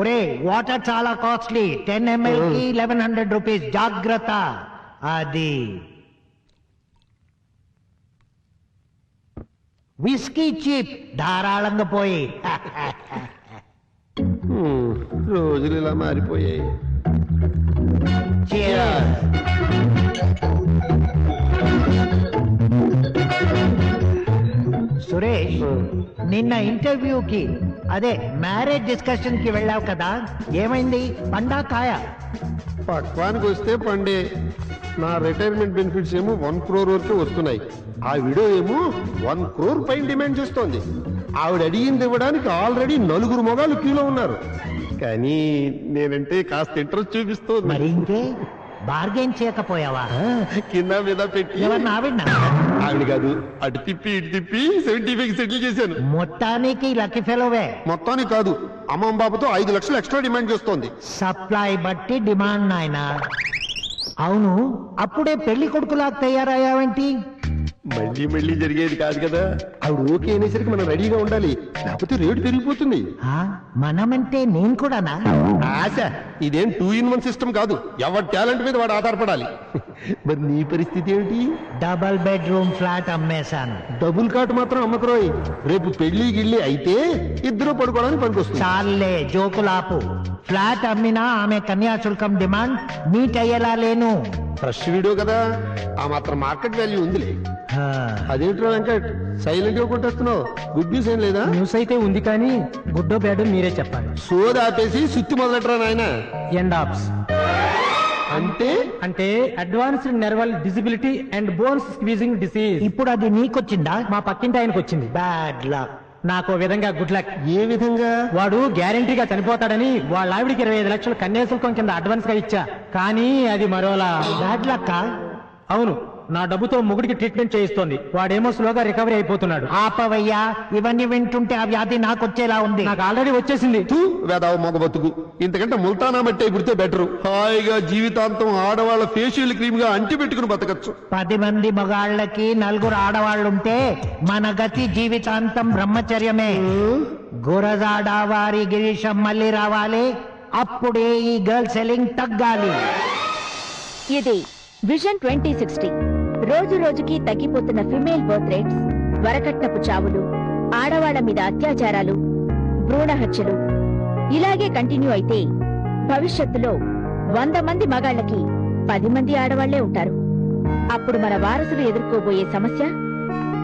ఒరే వాటర్ చాలా costly. Ten ఎంఎల్కి లెవెన్ హండ్రెడ్ రూపీస్. జాగ్రత్త. అది. Whisky cheap. ధారాళంగా పోయి. రోజులు ఇలా మారిపోయాయి. నిన్న ఇంటర్వ్యూకి అదే మ్యారేజ్ డిస్కషన్కి వెళ్ళావు కదా ఏమైంది? పండా కాయ? పక్వానికి వస్తే పండే. నా రిటైర్మెంట్ బెనిఫిట్స్ ఏమో వన్ క్రోర్ వరకు వస్తున్నాయి. ఆ వీడియో ఏమో వన్ క్రోర్ పైన డిమాండ్ చేస్తోంది. ఆవిడ అడిగింది ఇవ్వడానికి ఆల్రెడీ నలుగురు మొగాలు క్యూలో ఉన్నారు. కానీ నేనంటే కాస్త ఇంట్రెస్ట్ చూపిస్తోంది. మరి ఇంకే? బార్గెన్ చేయకపోయావా? కింద మీద పెట్టి. ఎవరిని? ఆవిడనా? ఆవిడ కాదు. అటు తిప్పి ఇటు తిప్పి సెవెంటీ ఫైవ్ సెటిల్ చేశాను. మొత్తానికి లక్కీ ఫెలోవే మొత్తానికి కాదు. అమ్మమ్మ బాబుతో ఐదు లక్షలు ఎక్స్ట్రా డిమాండ్ చేస్తోంది. సప్లై బట్టి డిమాండ్ నాయన. అవును అప్పుడే పెళ్ళి కొడుకులా తయారయ్యావేంటి? మళ్ళీ మళ్ళీ జరిగేది కాదు కదా. ఆవిడ ఓకే అనేసరికి మనం రెడీగా ఉండాలి. లేకపోతే రేటు పెరిగిపోతుంది. ఆ, మనమంటే నేను కూడానా? ఆశ ఇదేం టూ ఇన్ వన్ సిస్టమ్ కాదు. ఎవరి టాలెంట్ మీద వాడు ఆధారపడాలి. మరి నీ పరిస్థితి ఏమిటి? డబల్ బెడ్రూమ్ ఫ్లాట్ అమ్మేశాను. డబుల్ కాట్ మాత్రం అమ్మకరోయ్ రేపు పెళ్ళి గిళ్ళి అయితే ఇద్దరు పడుకోవడానికి పనికొస్తుంది. చాలే జోకులాపు. ఫ్లాట్ అమ్మినా ఆమె కన్యాశుల్కం డిమాండ్ మీట్ అయ్యేలా లేను. ఫ్రెష్ వీడియో కదా. ఆ మాత్రం మార్కెట్ వాల్యూ ఉందిలే. అదేంట్రా వెంకట్? సైలెంట్గా కొట్టేస్తున్నావు. గుడ్ న్యూస్ ఏం లేదా? న్యూస్ అయితే ఉంది కానీ గుడ్డో బ్యాడో మీరే చెప్పాలి. సోది ఆపేసి సుత్తి మొదలెట్టరా నాయన? ఎండ్ ఆప్స్ అంటే? అంటే advanced neural disability and bones squeezing disease ఇప్పుడు అది నీకొచ్చిందా? మా పక్కింటి ఆయనకు వచ్చింది. బ్యాడ్ లక్ నాకు విధంగా గుడ్ లక్ ఏ విధంగా? వాడు గ్యారంటీగా చనిపోతాడని వాళ్ళ ఆవిడికి ఇరవై ఐదు లక్షలు కన్యాశుల్కం కింద అడ్వాన్స్గా ఇచ్చా. కానీ అది మరోలా. బ్యాడ్ లక్ అవును నా డబ్బుతో ముగుడికి ట్రీట్మెంట్ చేయిస్తోంది. వాడేమో స్లోగా రికవరీ అయిపోతున్నాడు. ఆపవయ్యా ఇవన్నీ వింటుంటే ఆ వ్యాధి నాకొచ్చేలా ఉంది. నాకు ఆల్రెడీ వచ్చేసింది. తూ వేదావ మొగ బతుకు. ఇంతకంటే ముల్తానా మట్టే పుడితే బెటరు. హాయిగా జీవితాంతం ఆడవాళ్ళ ఫేషియల్ క్రీమ్గా అంటి పెట్టుకుని బతకచ్చు. పది మంది మగాళ్ళకి నలుగురు ఆడవాళ్ళుంటే మన గతి జీవితాంతం బ్రహ్మచర్యమే. గురజాడ వారి గిరీశం మళ్ళీ రావాలి. అప్పుడే ఈ గర్ల్ సెల్లింగ్ తగ్గాలి. ఇది విజన్ ట్వంటీ సిక్స్టీ. రోజు రోజుకి తగ్గిపోతున్న ఫిమేల్ బర్త్ రేట్స్ వరకట్నపు చావులు ఆడవాళ్ళ మీద అత్యాచారాలు భ్రూణ హత్యలు. ఇలాగే కంటిన్యూ అయితే భవిష్యత్తులో వంద మంది మగాళ్ళకి పది మంది ఆడవాళ్ళే ఉంటారు. అప్పుడు మన వారసులు ఎదుర్కోబోయే సమస్య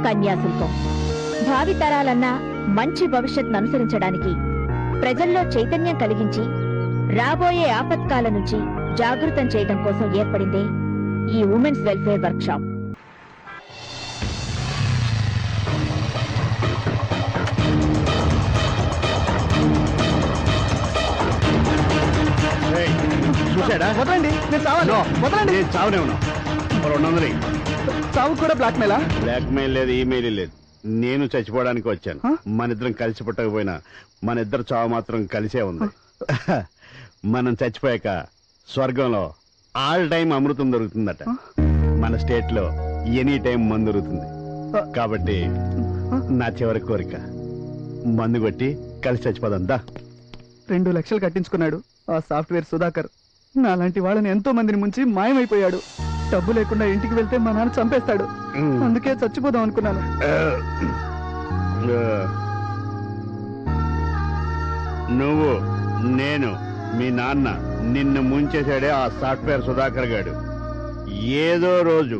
కన్యాశుల్కం. భావితరాలన్నా మంచి భవిష్యత్ను అనుసరించడానికి ప్రజల్లో చైతన్యం కలిగించి రాబోయే ఆపత్కాల నుంచి జాగృతం చేయడం కోసం ఏర్పడిందే ఈ ఉమెన్స్ వెల్ఫేర్ వర్క్షాప్ చూశాడా? వదలండి నేను చావాలి వదలండి. నేను చావనే ఉన్నా రెండు వందలు చావు కూడా బ్లాక్ మెయిలా బ్లాక్ మెయిల్ లేదు ఈమెయిల్ లేదు. నేను చచ్చిపోవడానికి వచ్చాను. మన ఇద్దరం కలిసి పుట్టకపోయినా మన ఇద్దరు చావు మాత్రం కలిసే ఉంది. మనం చచ్చిపోయాక స్వర్గంలో ఆల్ టైం అమృతం దొరుకుతుందట. మన స్టేట్లో ఎనీ టైం మందు దొరుకుతుంది. కాబట్టి నా చివరి కోరిక. మందు కొట్టి కలిసి చచ్చిపోదాం. దా. రెండు లక్షలు కట్టించుకున్నాడు ఆ సాఫ్ట్వేర్ సుధాకర్. నాలాంటి వాళ్ళని ఎంతో మందిని ముంచి మాయమైపోయాడు. డబ్బు లేకుండా ఇంటికి వెళ్తే మా నాన్న చంపేస్తాడు. అందుకే చచ్చిపోదాం అనుకున్నాను. నువ్వు నేను మీ నాన్న నిన్ను ముంచేశాడే ఆ సాఫ్ట్వేర్ సుధాకర్ గాడు. ఏదో రోజు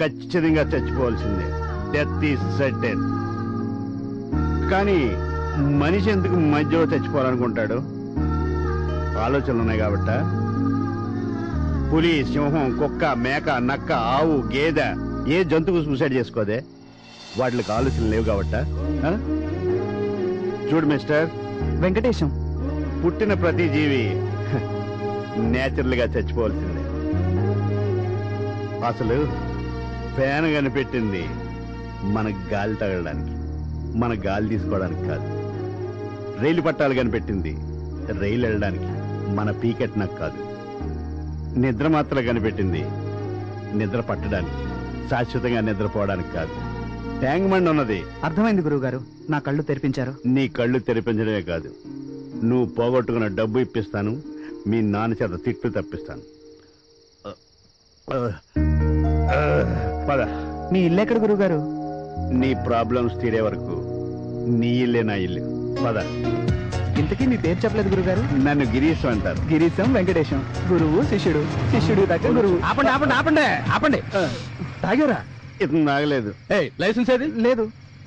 ఖచ్చితంగా చచ్చిపోవాల్సిందే. డెత్ ఈస్ సర్టెన్ కానీ మనిషి ఎందుకు మధ్యలో చచ్చిపోవాలనుకుంటాడు? ఆలోచనలు ఉన్నాయి కాబట్ట? పులి సింహం కుక్క మేక నక్క ఆవు గేదె ఏ జంతువు సూసైడ్ చేసుకోదే? వాటికి ఆలోచనలు లేవు కాబట్ట? చూడు మిస్టర్. వెంకటేశం. పుట్టిన ప్రతి జీవి నేచురల్గా చచ్చిపోవాల్సిందే. అసలు ఫ్యాన్ కనిపెట్టింది మన గాలి తగలడానికి మన గాలి తీసుకోవడానికి కాదు. రైలు పట్టాలు కనిపెట్టింది రైలు వెళ్ళడానికి మన పీకెట్ నాకు కాదు. నిద్ర మాత్రం కనిపెట్టింది నిద్ర పట్టడానికి శాశ్వతంగా నిద్రపోవడానికి కాదు. ట్యాంక్ మండ్ ఉన్నది. అర్థమైంది గురువు గారు నా కళ్ళు తెరిపించారు. నీ కళ్ళు తెరిపించడమే కాదు. నువ్వు పోగొట్టుకున్న డబ్బు ఇప్పిస్తాను మీ నాన్న చేత తిట్లు తప్పిస్తాను. పద. మీ ఇల్లు ఎక్కడ గురువు గారు నీ ప్రాబ్లమ్స్ తీరే వరకు నీ ఇల్లే నా ఇల్లు. పద. ఇంతకీ మీ పేరు చెప్పలేదు గురుగారు నన్ను గిరీశ్ అంటారు. గిరీశం వెంకటేశం. గురువు శిష్యుడు. శిష్యుడు దగ్గర గురువు. ఆపండి ఆపండి ఆపండి ఆపండి. తాగారా? ఇతను నాగలేదు. లైసెన్స్ ఏది? లేదు.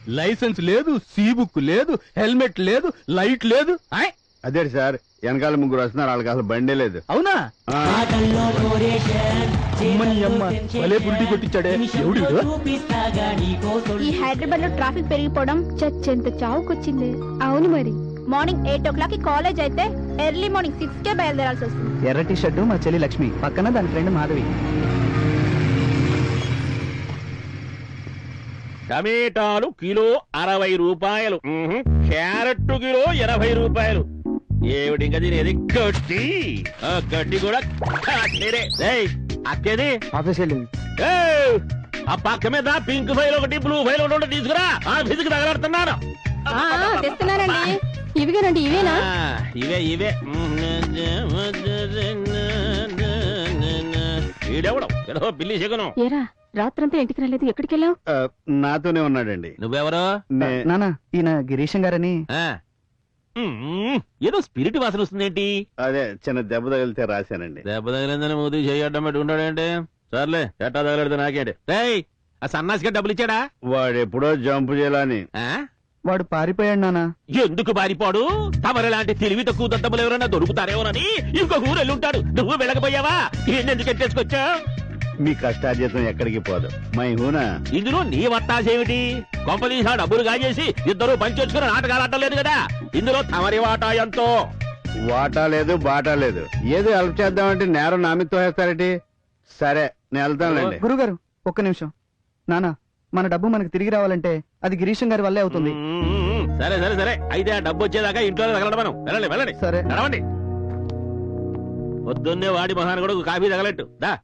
లైసెన్స్ లేదు సీ బుక్ లేదు హెల్మెట్ లేదు లైట్ లేదు. ఆయ్, అదే సార్ వెనకాల ముగ్గురు వస్తున్నారు వాళ్ళకి అసలు బండే లేదు. అవునా? ఈ హైదరాబాద్లో ట్రాఫిక్ పెరిగిపోవడం చచ్చెంత చావుకొచ్చింది. అవును మరి. Morning eight o'clock college అయితే ఎర్లీ మార్నింగ్ సిక్స్ కే బయలుదేరాల్సి వస్తుంది. ఎర్ర టీ షర్టు మా చెల్లి లక్ష్మి. పక్కన దాని ఫ్రెండ్ మాధవి. టమేటాలు కిలో అరవై రూపాయలు. క్యారెట్ కిలో ఎనభై రూపాయలు. ఏమిటి ఇంకా తినేది? గడ్డి. ఆ గడ్డి కూడా కట్లేరే. ఏయ్, అక్కేది? ఆఫీస్ వెళ్ళింది ఏయ్, ఆ పక్క మీద పింక్ ఫైల్ ఒకటి బ్లూ ఫైల్ ఒకటి ఉంటే తీసుకురా. ఆఫీస్కి తగలడుతున్నాను. తెస్తున్నానండి. ఇవిగానండి ఇవేనా? ఆ, ఇవే ఇవే. ఈడెవడం? ఏదో పిల్లి శకునం. ఏరా రాత్రంతా ఇంటికి రాలేదు. ఎక్కడికి వెళ్ళావు ఆ, నాతోనే ఉన్నాడండి. నువ్వెవరో? నానా ఈయన గిరీశం గారని. ఆ. ఏదో స్పిరిట్ వాసన వస్తుందేంటి? అదే చిన్న దెబ్బ తగిలితే రాశానండి. దెబ్బ తగిలిందని మూతి చేయడం పెట్టి ఉంటాడేంటి? సర్లే ఎట్టా తగలడితే నాకేంటి. రేయ్ ఆ సన్నాసిగా డబ్బులు ఇచ్చాడా? వాడు ఎప్పుడో జంప్ చేయాలని. ఆ? వాడు పారిపోయాడు నానా ఎందుకు బారిపోడు తమరు లాంటి తెలివి తక్కువ దద్దములు ఎవరైనా దొరుకుతారేమోనని ఇంకొక ఊరు వెళ్ళి ఉంటాడు నువ్వు వెళ్ళకపోయావా? ఎందుకు ఎట్టేసుకొచ్చా మీ కష్టార్జితం ఎక్కడికి పోదు. మై హూనా. ఇందులో నీ వత్తాసేమిటి? కొంపదీసా డబ్బులు కాజేసి ఇద్దరు పంచొచ్చుకుని నాటకాలు ఆడలేదు కదా? ఇందులో తమరి వాటా ఎంతో? వాటా లేదు బాటా లేదు. ఏదో హెల్ప్ చేద్దామంటే నేరం నా మీద తోసేస్తారేటి? సరే నేను వెళ్తానులేండి. గురుగారు ఒక్క నిమిషం. నానా మన డబ్బు మనకు తిరిగి రావాలంటే అది గిరీశం గారి వల్లే అవుతుంది. మ్మ్. సరే సరే సరే. అయితే ఆ డబ్బు వచ్చేదాకా ఇంట్లో తగలడం మనం. వెళ్ళండి వెళ్ళండి. సరే. నడవండి. పొద్దున్నే వాడి మహాన్ కూడా కాఫీ తగలట్టు. దా.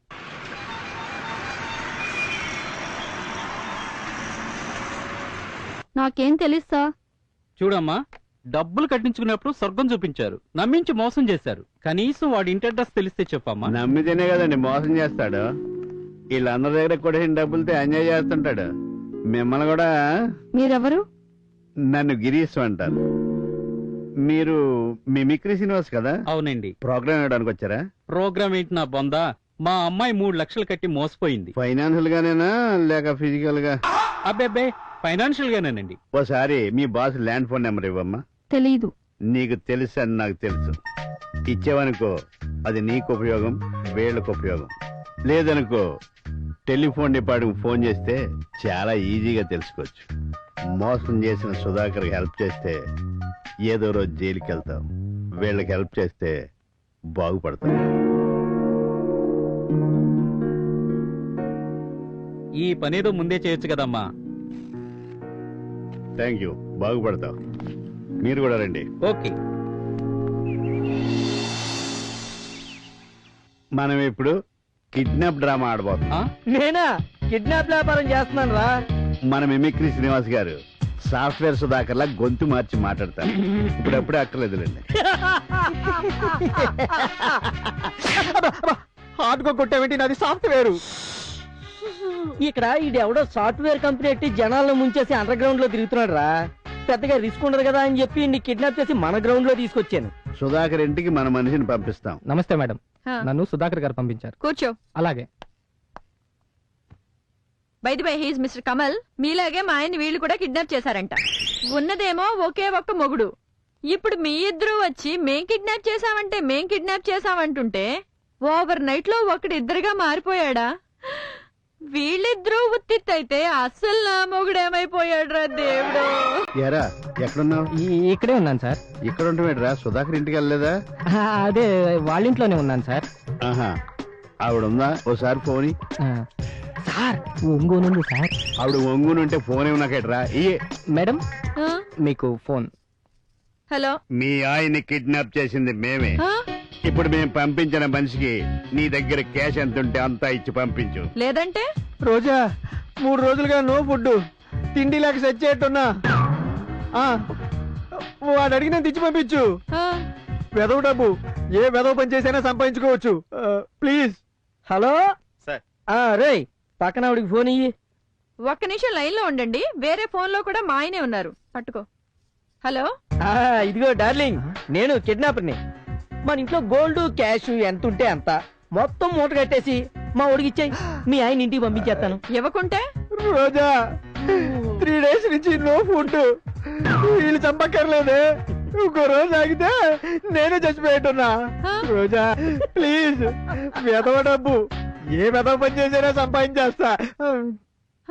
నాకేం తెలుస్తా. చూడమ్మా డబ్బులు కట్టించుకున్నప్పుడు స్వర్గం చూపించారు. నమ్మించి మోసం చేశారు. కనీసం వాడి ఇంటి అడ్రస్ తెలిస్తే చెప్పమ్మా. నమ్మితేనే కదండి మోసం చేస్తాడు. వీళ్ళందరి దగ్గర కూడా డబ్బులతో ఎంజాయ్ చేస్తుంటాడు. మిమ్మల్ని కూడా మీరెవరు? నన్ను గిరీశం అంటారు. మీరు మిమిక్రీ శ్రీనివాస్ కదా? అవునండి. ప్రోగ్రామ్ ఇవ్వడానికి వచ్చారా? ప్రోగ్రామ్ ఏంటి నా బొందా? మా అమ్మాయి మూడు లక్షలు కట్టి మోసపోయింది. ఫైనాన్షియల్ గానేనా లేక ఫిజికల్గా అబ్బే ఫైనాన్షియల్ గానేనండి. ఓసారి మీ బాస్ ల్యాండ్ ఫోన్ నెంబర్ ఇవ్వమ్మా. తెలీదు. నీకు తెలుసు అని నాకు తెలుసు. ఇచ్చేవనుకో అది నీకు ఉపయోగం వీళ్ళకు ఉపయోగం. లేదనుకో టెలిఫోన్ డిపార్ట్మెంట్ ఫోన్ చేస్తే చాలా ఈజీగా తెలుసుకోవచ్చు. మోసం చేసిన సుధాకర్ హెల్ప్ చేస్తే ఏదో రోజు జైలుకి వెళ్తాం వీళ్ళకి హెల్ప్ చేస్తే బాగుపడతాం. ఈ పనేదో ముందే చేయొచ్చు కదమ్మా. Thank you. బాగుపడతాం మీరు కూడా రండి. ఓకే. మనం ఇప్పుడు కిడ్నాప్ డ్రామా ఆడబోతున్నాం. నేనా? కిడ్నాప్ వ్యాపారం చేస్తున్నాను రా. మన మిమిక్రీ శ్రీనివాస్ గారు సాఫ్ట్వేర్ సుధాకర్ లా గొంతు మార్చి మాట్లాడతారు. ఇప్పుడప్పుడే అక్కర్లేదులేండి. హార్డ్గా కొట్టావేంటి? నాది సాఫ్ట్వేర్. ఇక్కడ ఈడెవడో సాఫ్ట్వేర్ కంపెనీ ఎట్టి జనాలను ముంచేసి అండర్ గ్రౌండ్లో తిరుగుతున్నాడు రా పెద్దగా రిస్క్ ఉండదు కదా అని చెప్పి నీ కిడ్నాప్ చేసి మన గ్రౌండ్లో తీసుకొచ్చాను. సుధాకర్ ఇంటికి మన మనిషిని పంపిస్తాం. నమస్తే మేడం. నన్ను సుధాకర్ గారు పంపించారు. కూర్చో. అలాగే. By the by he's mister Kamal మీలాగే మా ఆయన వీళ్ళు కూడా కిడ్నాప్ చేశారంట. ఉన్నదేమో ఒకే ఒక్క మొగుడు. ఇప్పుడు మీ ఇద్దరు వచ్చి మేం కిడ్నాప్ చేశామంటే మేం కిడ్నాప్ చేశామంటుంటే ఓవర్ నైట్లో ఒకడు ఇద్దరుగా మారిపోయాడా? వీళ్ళిద్దరూ ఉత్తిత్తైతే అస్సలు నా మొగుడేమైపోయాడు రా దేవుడు. ఎరా ఎక్కడున్నావు? ఇక్కడే ఉన్నాను సార్. ఇక్కడ ఉంటామేట్రా సుధాకర్ ఇంటికి వెళ్ళలేదా? అదే వాళ్ళ ఇంట్లోనే ఉన్నాను సార్. ఆహా ఆవిడ ఉందా ఓసారి ఫోన్. Sir ఒంగోనుంది sir. ఆవిడ ఒంగునుంటే ఫోన్ ఏమన్నాకేట్రా ఇయే మేడం ఆ? మీకు ఫోన్. హలో? మీ ఆయన్ని కిడ్నాప్ చేసింది మేమే. ఆ? ఇప్పుడు మేము పంపించిన మనిషికి నీ దగ్గర క్యాష్ ఎంత ఉంటే అంతా ఇచ్చి పంపించు. లేదంటే? రోజా మూడు రోజులుగా నో ఫుడ్ తిండి లేక సెచ్చేట్టున్నా. వాడు అడిగిన తెచ్చి పంపించు. ఆ, వెదవ డబ్బు. ఏ వెదవ పని చేసైనా సంపాదించుకోవచ్చు. ప్లీజ్. హలో? సార్. ఆ రే పక్కన ఆవిడికి ఫోన్ ఇయ్యి. ఒక్క నిమిషం లైన్లో ఉండండి. వేరే ఫోన్లో కూడా మా ఆయనే ఉన్నారు. పట్టుకో. హలో? ఆ, ఇదిగో డార్లింగ్. నేను కిడ్నాపర్ని. మన ఇంట్లో గోల్డ్ క్యాష్ ఎంత ఉంటే అంత. మొత్తం మూట కట్టేసి మా ఒడికి ఇచ్చాయి. మీ ఆయన ఇంటికి పంపించేస్తాను. ఇవ్వకుంటే? రోజా త్రీ డేస్ నుంచి నో ఫుడ్. వీళ్ళు చంపక్కర్లేదే. ఇంకో రోజు ఆగితే నేనే చచ్చిపోయేట్టున్నా? రోజా ప్లీజ్ వెదవ డబ్బు. ఏ వెదవ పని చేసినా సంపాదించేస్తా.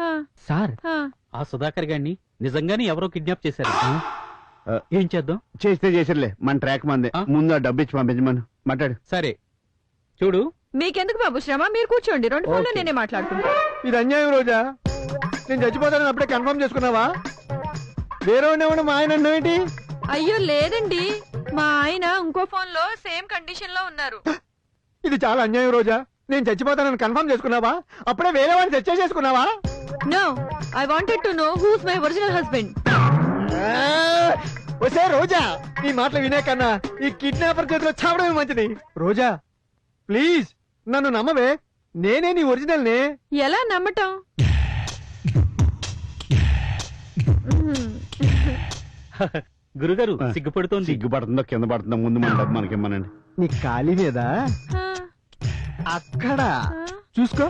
ఆ, సార్ ఆ. ఆ సుధాకర్ గారిని నిజంగానే ఎవరో కిడ్నాప్ చేశారు. ఏం చేద్దాం? చేస్తే చేసిర్లే. మన ట్రాక్ మంది. ఆ? ముందు ఆ డబ్బు ఇచ్చి పంపించమను. మాట్లాడు. సరే. చూడు. మీకెందుకు బాబు శ్రమ? మీరు కూర్చోండి. రెండు ఫోన్లు నేనే మాట్లాడుకుంటా. ఇది అన్యాయం రోజా? నేను చచ్చిపోతానని అప్పుడే కన్ఫర్మ్ చేసుకున్నావా? వేరే ఉండేవాడు మా ఆయన అన్నావు ఏంటి? అయ్యో లేదండి. మా ఆయన ఇంకో ఫోన్లో సేమ్ కండిషన్లో ఉన్నారు. ఇది చాలా అన్యాయం రోజా. నేను చచ్చిపోతానని కన్ఫర్మ్ చేసుకున్నావా? అప్పుడే వేరే వాడిని చర్చ చేసుకున్నావా no. I wanted to know who's my original husband వసే రోజా ఈ మాటలు వినే కన్నా ఈ కిడ్నాపర్ చేతిలో చావడమే మంచిది. రోజా ప్లీజ్ నన్ను నమ్మవే. నేనే నీ ఒరిజినల్ నే ఎలా నమ్మటం? గురుగారు. సిగ్గుపడుతోంది. సిగ్గుపడుతుందో కింద పడుతుందో ముందు మనకి ఇమ్మనండి. నీ ఖాళీ మీద? అక్కడ? చూసుకో.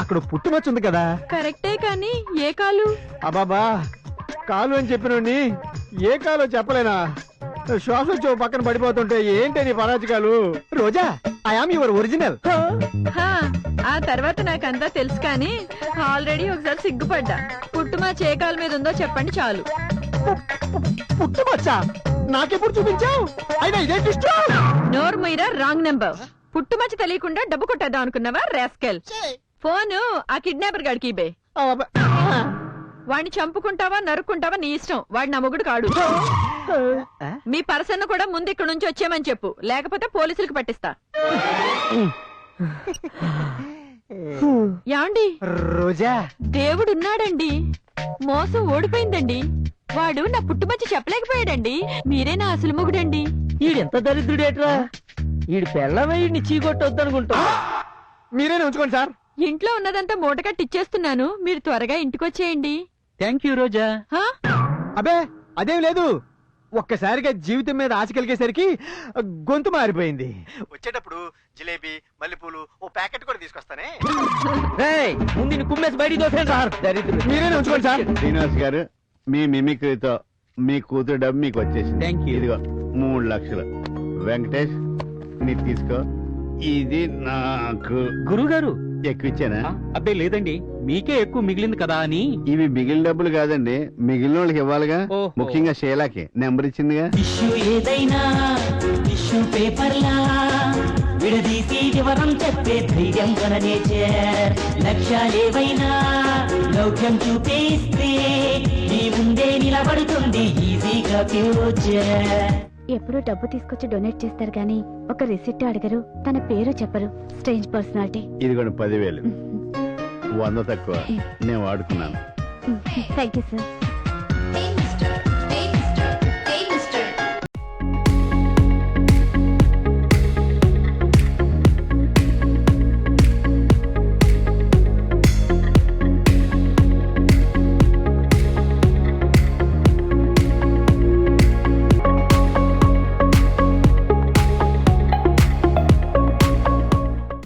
అక్కడ పుట్టుమచ్చ ఉంది కదా. కరెక్టే కానీ ఏ కాలు? అబాబా కాలు అని చెప్పినోడిని ఏ కాలో చెప్పలేనా? శ్వాస వచ్చి పక్కన పడిపోతుంటే ఏంటి నీ పరాజకాలు? Roja I am your original హా, ఆ తర్వాత నాకంతా తెలుసు కానీ ఆల్రెడీ ఒకసారి సిగ్గుపడ్డా. పుట్టు మా చేకాల మీద ఉందో చెప్పండి చాలు. పుట్టుమచ్చ నాకెప్పుడు చూపించావు? అయినా ఇదే నోర్ మీరా రాంగ్ నెంబర్ పుట్టుమచ్చ తెలియకుండా డబ్బు కొట్టేద్దాం అనుకున్నావా రాస్కెల్ ఫోను ఆ కిడ్నాపర్ గాడికి ఇబే వాడిని చంపుకుంటావా నరుక్కుంటావా నీ ఇష్టం. వాడి నా మొగుడు కాడు. మీ పర్సన్ కూడా ముందు ఇక్కడ నుంచి వచ్చేయమని చెప్పు. లేకపోతే పోలీసులకు పట్టిస్తా. యాండి రోజా. దేవుడున్నాడండి. మోసం ఓడిపోయిందండి. వాడు నా పుట్టుమచ్చి చెప్పలేకపోయాడండి. మీరే నా అసలు మొగుడండి. ఈడెంత దరిద్రుడేట్రా? ఈడు పెళ్ళమే ఈడిని చీకొట్టొద్దనుకుంటా మీరేనే ఉంచుకోండి సార్. ఇంట్లో ఉన్నదంతా మూటకట్టి ఇచ్చేస్తున్నాను మీరు త్వరగా ఇంటికొచ్చేయండి. థ్యాంక్ యూ రోజా? అబే అదేం లేదు. ఒక్కసారిగా జీవితం మీద ఆశ కలిగేసరికి గొంతు మారిపోయింది. వచ్చేటప్పుడు జిలేబీ మల్లెపూలు ఓ ప్యాకెట్ కూడా తీసుకొస్తానే. ముందు కుమ్మేసి బయటికి దోసేయండి సార్. మీరేనే ఉంచుకోండి సార్. శ్రీనివాస్ గారు మీ మిమిక్రీతో మీ కూతురు డబ్బు మీకు వచ్చేసింది. Thank you. ఇదిగో మూడు లక్షలు. వెంకటేష్ నీ తీసుకో. ఇది నాకు. గురుగారు ఎక్కువ ఇచ్చానా? ఆ, అబ్బే లేదండి. మీకే ఎక్కువ మిగిలింది కదా అని. ఇవి మిగిలిన డబ్బులు కాదండి. మిగిలిన వాళ్ళకి ఇవ్వాలిగా. ముఖ్యంగా షేలాకి. నెంబర్ ఇచ్చిందిగా. ఇష్యూ ఏదైనా టిష్యూ పేపర్లా విడదీసి వివరం చెప్పే ధైర్యం నేచర్ లక్ష్యాలేవైనా లౌక్యం చూపిస్తే నీ ముందే నిలబడుతుంది ఈజీగా ఫ్యూచర్ ఎప్పుడూ డబ్బు తీసుకొచ్చి డొనేట్ చేస్తారు గానీ ఒక రిసిప్ట్ అడగరు తన పేరు చెప్పరు. స్ట్రేంజ్ పర్సనాలిటీ ఇదిగోండి పదివేలు. వంద తక్కువ. నేను వాడుకున్నాను. Thank you sir